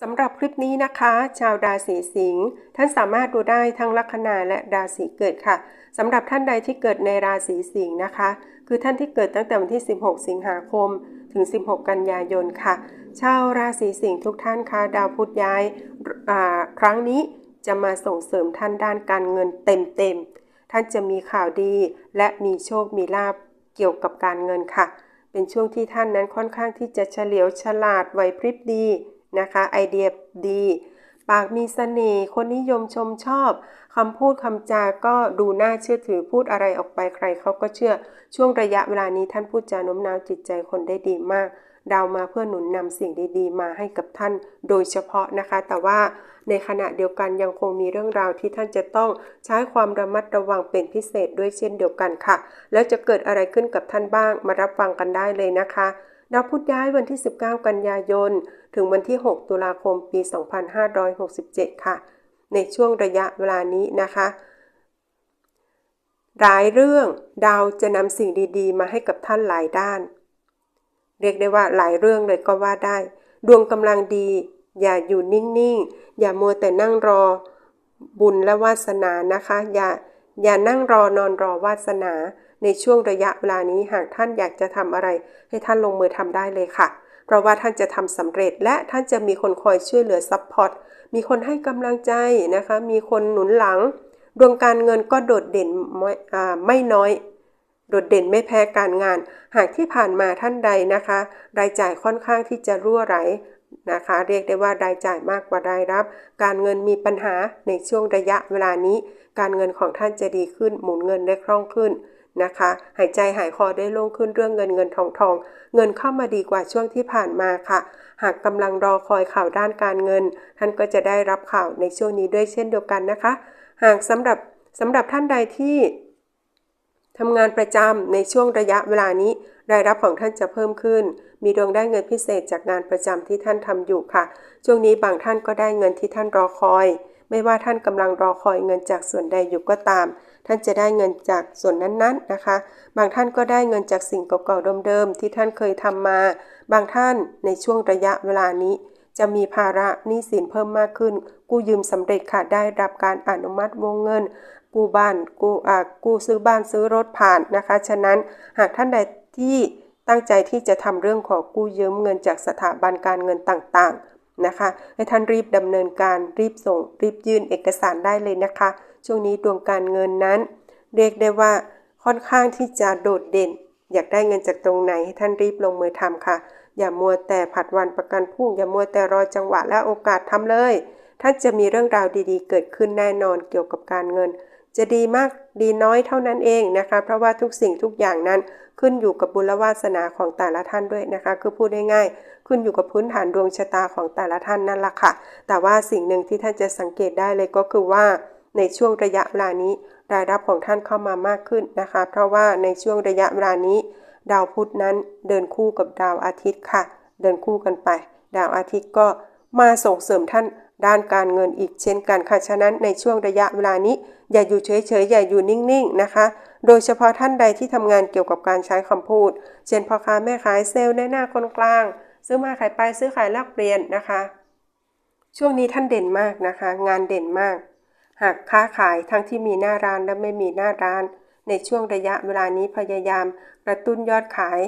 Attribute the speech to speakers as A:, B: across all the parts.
A: สำหรับคลิปนี้นะคะ ชาวราศีสิงห์ท่านสามารถดูได้ทั้งลัคนาและราศีเกิดค่ะสำหรับท่านใดที่เกิดในราศีสิงห์นะคะ คือท่านที่เกิดตั้งแต่วันที่ 16 สิงหาคม ถึง 16 กันยายนค่ะ ชาวราศีสิงห์ทุกท่านคะดาวพุธย้ายครั้งนี้จะมาส่งเสริมท่านด้านการเงินเต็มๆท่านจะมีข่าวดีและมีโชคมีลาบเกี่ยวกับการเงินค่ะ เป็นช่วงที่ท่านนั้นค่อนข้างที่จะเฉลียวฉลาดไหวพริบดี นะคะ ไอเดียดี ปากมีเสน่ห์คนนิยมชมชอบคำพูดคำจาก็ดูน่าเชื่อถือพูดอะไรออกไปใครเขาก็เชื่อช่วงระยะเวลานี้ท่านพูดจาโน้มน้าวจิตใจคนได้ดีมากดาวมาเพื่อหนุนนำสิ่งดีๆ มาให้กับท่านโดยเฉพาะนะคะ แต่ว่าในขณะเดียวกันยังคงมีเรื่องราวที่ท่านจะต้องใช้ความระมัดระวังเป็นพิเศษด้วยเช่นเดียวกันค่ะ แล้วจะเกิดอะไรขึ้นกับท่านบ้างมารับฟังกันได้เลยนะคะ ดาวพุธย้ายวันที่ 19 กันยายน ถึงวันที่ 6 ตุลาคมปี 2567 ค่ะ ในช่วงระยะเวลานี้นะคะ หลายเรื่องดาวจะนำสิ่งดีๆ มาให้กับท่านหลายด้าน เรียกได้ว่าหลายเรื่องเลยก็ว่าได้ ดวงกำลังดี อย่าอยู่นิ่งๆ อย่ามัวแต่นั่งรอ บุญและวาสนานะคะ อย่าอย่านั่งรอนอนรอวาสนา ในช่วงระยะเวลานี้หากท่านอยากจะทำอะไร ให้ท่านลงมือทำได้เลยค่ะ เพราะว่าท่านจะทำสำเร็จและท่านจะมีคนคอยช่วยเหลือซัพพอร์ตมีคนให้กำลังใจนะคะ มีคนหนุนหลัง ดวงการเงินก็โดดเด่นไม่ไม่น้อย โดดเด่นไม่แพ้การงาน หากที่ผ่านมาท่านใดนะคะ รายจ่ายค่อนข้างที่จะรั่วไหลนะคะ เรียกได้ว่ารายจ่ายมากกว่ารายรับ การเงินมีปัญหาในช่วงระยะเวลานี้ การเงินของท่านจะดีขึ้น หมุนเงินได้คล่องขึ้น นะคะ หายใจหายคอได้โล่งขึ้นเรื่องเงินเงินทองทอง เงินเข้ามาดีกว่าช่วงที่ผ่านมาค่ะ หากกำลังรอคอยข่าวด้านการเงิน ท่านก็จะได้รับข่าวในช่วงนี้ด้วยเช่นเดียวกันนะคะ หากสำหรับสำหรับท่านใดที่ทำงานประจำในช่วงระยะเวลานี้ รายรับของท่านจะเพิ่มขึ้น มีดวงได้เงินพิเศษจากงานประจำที่ท่านทำอยู่ค่ะ ช่วงนี้บางท่านก็ได้เงินที่ท่านรอคอย ไม่ว่าท่านกำลังรอคอยเงินจากส่วนใดอยู่ก็ตาม ท่านจะได้เงินจากส่วนนั้นๆนะคะ บางท่านก็ได้เงินจากสิ่งเก่าๆเดิมๆที่ท่านเคยทำมา บางท่านในช่วงระยะเวลานี้ จะมีภาระหนี้สินเพิ่มมากขึ้น กู้ยืมสำเร็จค่ะได้รับการอนุมัติวงเงิน กู้บ้านกู้อ่ากู้ซื้อบ้านซื้อรถผ่านนะคะ ฉะนั้นหากท่านใดที่ตั้งใจที่จะทำเรื่องขอกู้ยืมเงินจากสถาบันการเงินต่างๆ นะคะ ให้ท่านรีบดำเนินการรีบส่งรีบยื่นเอกสารได้เลยนะคะ ช่วงนี้ดวงการเงินนั้น เรียกได้ว่าค่อนข้างที่จะโดดเด่น อยากได้เงินจากตรงไหนให้ท่านรีบลงมือทำค่ะ อย่ามัวแต่ผัดวันประกันพรุ่งอย่ามัวแต่รอจังหวะและโอกาสทำเลยท่านจะมีเรื่องราวดีๆ เกิดขึ้นแน่นอนเกี่ยวกับการเงิน จะดีมากดีน้อยเท่านั้นเองนะคะ เพราะว่าทุกสิ่งทุกอย่างนั้นขึ้นอยู่กับบุญวาสนาของแต่ละท่านด้วยนะคะ คือพูดง่าย ขึ้นอยู่กับพื้นฐานดวงชะตาของแต่ละท่านนั่นแหละค่ะ แต่ว่าสิ่งหนึ่งที่ท่านจะสังเกตได้เลยก็คือว่าในช่วงระยะเวลานี้รายรับของท่านเข้ามามากขึ้นนะคะ เพราะว่าในช่วงระยะเวลานี้ ดาวพุธนั้นเดินคู่กับดาวอาทิตย์ค่ะ เดินคู่กันไป ดาวอาทิตย์ก็มาส่งเสริมท่านด้านการเงินอีกเช่นกันค่ะฉะนั้นในช่วงระยะเวลานี้ อย่าอยู่เฉยๆอย่าอยู่นิ่งๆนะคะ โดยเฉพาะท่านใดที่ทำงานเกี่ยวกับการใช้คำพูด เช่นพ่อค้าแม่ขายเซลล์ในหน้าคนกลาง ซื้อมาขายไปซื้อขายแลกเปลี่ยนนะคะ ช่วงนี้ท่านเด่นมากนะคะ งานเด่นมาก หากค้าขายทั้งที่มีหน้าร้านและไม่มีหน้าร้าน ในช่วงระยะเวลานี้พยายามกระตุ้นยอดขาย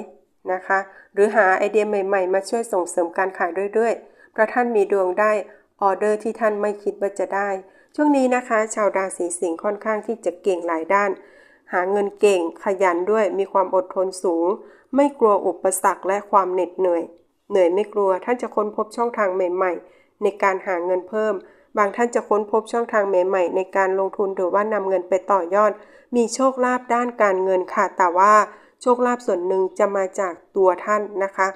A: นะคะ หรือหาไอเดียใหม่ๆ มาช่วยส่งเสริมการขายเรื่อยๆเพราะท่านมีดวงได้ออเดอร์ที่ท่านไม่คิดว่าจะได้ ช่วงนี้นะคะ ชาวราศีสิงห์ค่อนข้างที่จะเก่งหลายด้าน หาเงินเก่งขยันด้วยมีความอดทนสูง ไม่กลัวอุปสรรคและความเหน็ดเหนื่อย เหนื่อยไม่กลัว ท่านจะค้นพบช่องทางใหม่ ๆ ในการหาเงินเพิ่ม บางท่านจะค้นพบช่องทางใหม่ ๆ ในการลงทุนหรือว่านำเงินไปต่อยอด มีโชคลาภด้านการเงินค่ะ แต่ว่าโชคลาภส่วนหนึ่งจะมาจากตัวท่านนะคะ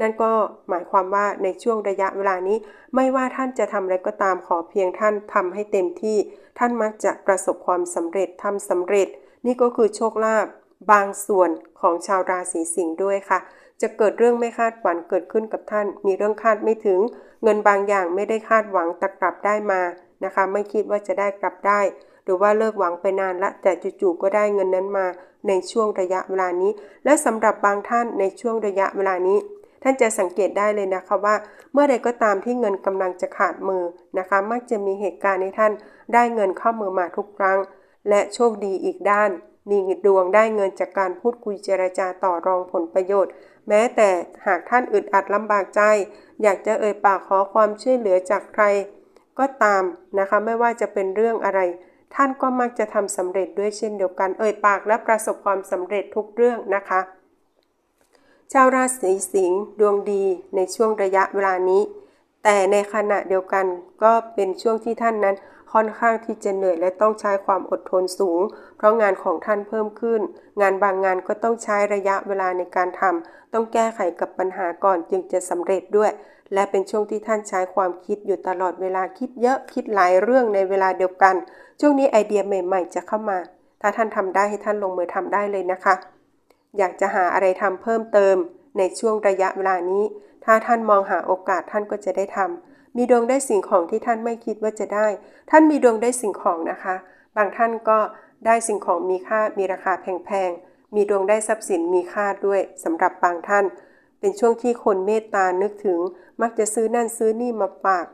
A: นั่นก็หมายความว่าในช่วงระยะเวลานี้ ไม่ว่าท่านจะทำอะไรก็ตามขอเพียงท่านทำให้เต็มที่ ท่านมักจะประสบความสำเร็จทำสำเร็จ นี่ก็คือโชคลาภบางส่วนของชาวราศีสิงห์ด้วยค่ะ จะเกิดเรื่องไม่คาดฝันเกิดขึ้นกับท่าน มีเรื่องคาดไม่ถึง เงินบางอย่างไม่ได้คาดหวังแต่กลับได้มานะคะ ไม่คิดว่าจะได้กลับได้ หรือว่าเลิกหวังไปนานละ แต่จู่ๆก็ได้เงินนั้นมาในช่วงระยะเวลานี้ และสำหรับบางท่านในช่วงระยะเวลานี้ ท่านจะสังเกตได้เลยนะคะว่า เมื่อใดก็ตามที่เงินกำลังจะขาดมือนะคะ มักจะมีเหตุการณ์ให้ท่าน ได้เงินเข้ามือมาทุกครั้ง และโชคดีอีกด้านมีดวงได้เงินจากการพูดคุยเจรจาต่อรองผลประโยชน์ แม้แต่หากท่านอึดอัดลำบากใจ อยากจะเอ่ยปากขอความช่วยเหลือจากใคร ก็ตามนะคะไม่ว่าจะเป็นเรื่องอะไร ท่านก็มักจะทำสำเร็จด้วยเช่นเดียวกัน เอ่ยปากและประสบความสำเร็จทุกเรื่องนะคะ ชาวราศีสิงห์ดวงดีในช่วงระยะเวลานี้ แต่ในขณะเดียวกันก็เป็นช่วงที่ท่านนั้น ค่อนข้างที่จะเหนื่อยและต้องใช้ความอดทนสูง เพราะงานของท่านเพิ่มขึ้น งานบางงานก็ต้องใช้ระยะเวลาในการทำต้องแก้ไขกับปัญหาก่อนจึงจะสำเร็จด้วย และเป็นช่วงที่ท่านใช้ความคิดอยู่ตลอดเวลาคิดเยอะคิดหลายเรื่องในเวลาเดียวกัน ช่วงนี้ไอเดียใหม่ ๆ จะเข้ามา ถ้าท่านทำได้ให้ท่านลงมือทำได้เลยนะคะ อยากจะหาอะไรทำเพิ่มเติม ในช่วงระยะเวลานี้ ถ้าท่านมองหาโอกาสท่านก็จะได้ทำ มีดวงได้สิ่งของที่ท่านไม่คิดว่าจะได้ ท่านมีดวงได้สิ่งของนะคะ บางท่านก็ได้สิ่งของมีค่ามีราคาแพงๆ มีดวงได้ทรัพย์สินมีค่าด้วยสำหรับบางท่าน เป็นช่วงที่คนเมตตานึกถึง มักจะซื้อนั่นซื้อนี่มาฝาก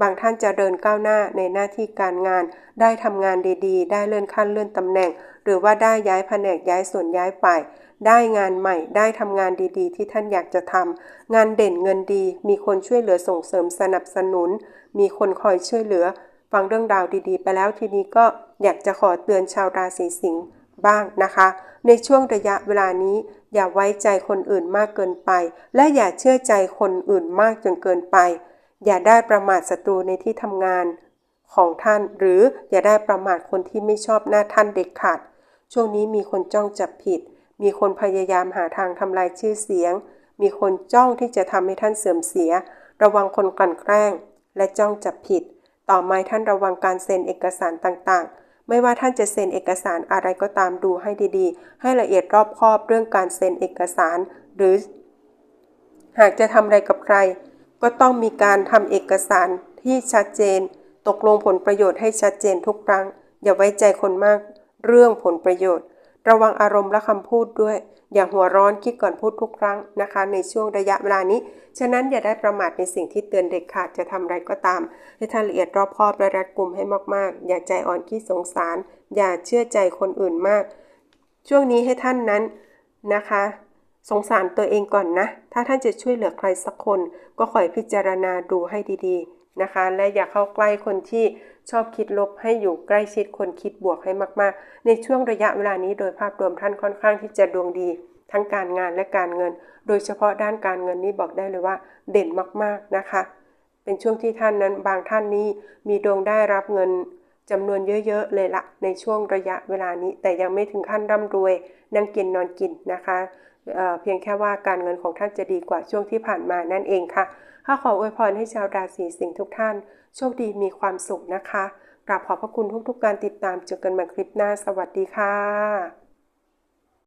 A: บางท่านจะเดินก้าวหน้าในหน้าที่การงาน ได้ทำงานดีๆ ได้เลื่อนขั้นเลื่อนตำแหน่ง หรือว่าได้ย้ายแผนกย้ายส่วนย้ายฝ่าย ได้งานใหม่ ได้ทำงานดีๆ ที่ท่านอยากจะทำงานเด่นเงินดี มีคนช่วยเหลือส่งเสริมสนับสนุน มีคนคอยช่วยเหลือ ฟังเรื่องราวดีๆ ไปแล้วทีนี้ก็อยากจะขอเตือนชาวราศีสิงห์บ้างนะคะ ในช่วงระยะเวลานี้ อย่าไว้ใจคนอื่นมากเกินไป และอย่าเชื่อใจคนอื่นมากจนเกินไป อย่าได้ประมาทศัตรูในที่ทำงานของท่าน หรืออย่าได้ประมาทคนที่ไม่ชอบหน้าท่านเด็ดขาด ช่วงนี้มีคนจ้องจับผิด มีคนพยายามหาทางทำลายชื่อเสียง มีคนจ้องที่จะทำให้ท่านเสื่อมเสีย ระวังคนกลั่นแกล้ง และจ้องจับผิด ต่อมาท่านระวังการเซ็นเอกสารต่างๆ ไม่ว่าท่านจะเซ็นเอกสารอะไรก็ตามดูให้ดีๆ ให้ละเอียดรอบคอบเรื่องการเซ็นเอกสาร หรือ หากจะทำอะไรกับใคร ก็ต้องมีการทำเอกสารที่ชัดเจน ตกลงผลประโยชน์ให้ชัดเจนทุกครั้ง อย่าไว้ใจคนมาก เรื่องผลประโยชน์ ระวังอารมณ์และคำพูดด้วย อย่าหัวร้อนคิดก่อนพูดทุกครั้งนะคะ ในช่วงระยะเวลานี้ ฉะนั้นอย่าได้ประมาทในสิ่งที่เตือนเด็กขาดจะทำอะไรก็ตาม ให้ท่านละเอียดรอบคอบและรัดกุมให้มากๆ อย่าใจอ่อนขี้สงสาร อย่าเชื่อใจคนอื่นมาก ช่วงนี้ให้ท่านนั้นนะคะ สงสารตัวเองก่อนนะ ถ้าท่านจะช่วยเหลือใครสักคน ก็คอยพิจารณาดูให้ดีๆ นะคะ และอย่าเข้าใกล้คนที่ชอบคิดลบให้อยู่ใกล้ชิดคนคิดบวกให้มาก ๆ ในช่วงระยะเวลานี้โดยภาพรวมท่านค่อนข้างที่จะดวงดี ทั้งการงานและการเงิน โดยเฉพาะด้านการเงินนี้บอกได้เลยว่า เด่นมากๆนะคะ เป็นช่วงที่ท่านนั้นบางท่านนี้มีดวงได้รับเงินจำนวนเยอะ ๆ เลยละในช่วงระยะเวลานี้ แต่ยังไม่ถึงขั้นร่ำรวยนั่งกินนอนกินนะคะ เพียงแค่ว่าการเงินของท่านจะดีกว่าช่วงที่ผ่านมานั่นเองค่ะข้าขออวยพรให้ชาวราศีสิงห์ทุกท่าน โชคดีมีความสุขนะคะกราบขอบพระคุณทุกๆการติดตามเจอกันใหม่คลิปหน้าสวัสดีค่ะ